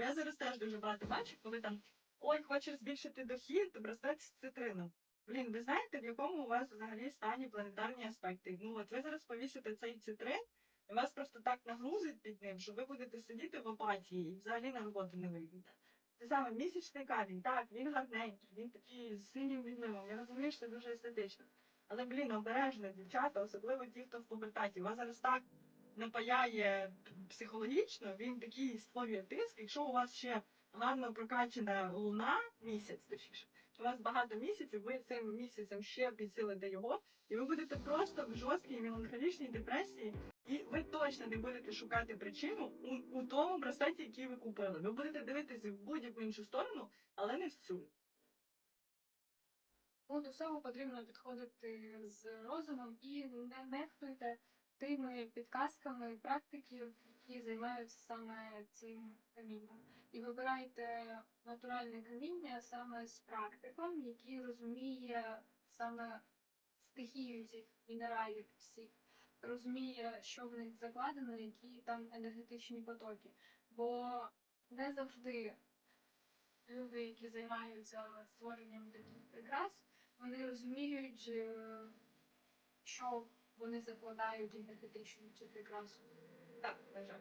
Я зараз теж дуже багато бачу, коли там ой, хочеш збільшити дохід, то бросати з цитрину. Блін, ви знаєте, в якому у вас взагалі стані планетарні аспекти? Ну от ви зараз повісите цей цитрин, і вас просто так нагрузить під ним, що ви будете сидіти в апатії і взагалі на роботу не вийдете. Те саме місячний камінь, так, він гарненький, він такий з синім відливом. Я розумію, що це дуже естетично. Але, блін, обережно, дівчата, особливо ті, хто в пубертаті, вас зараз так напаяє психологічно, він такий створює тиск. Якщо у вас ще гарно прокачана луна, місяць точніше, у вас багато місяців, ви цим місяцем ще підсилите його, і ви будете просто в жорсткій меланхолічній депресії, і ви точно не будете шукати причину у, у тому браслеті, який ви купили. Ви будете дивитися в будь-яку іншу сторону, але не в цю. Ну, до всього потрібно підходити з розумом і не нехтуйте тими підказками практиків, які займаються саме цим камінням. І вибирайте натуральне каміння саме з практиком, який розуміє саме стихію цих мінералів всіх, розуміє, що в них закладено, які там енергетичні потоки. Бо не завжди люди, які займаються створенням таких прикрас, вони розуміють, е, що вони закладають енергетичну цю прикрасу. Так, на жаль.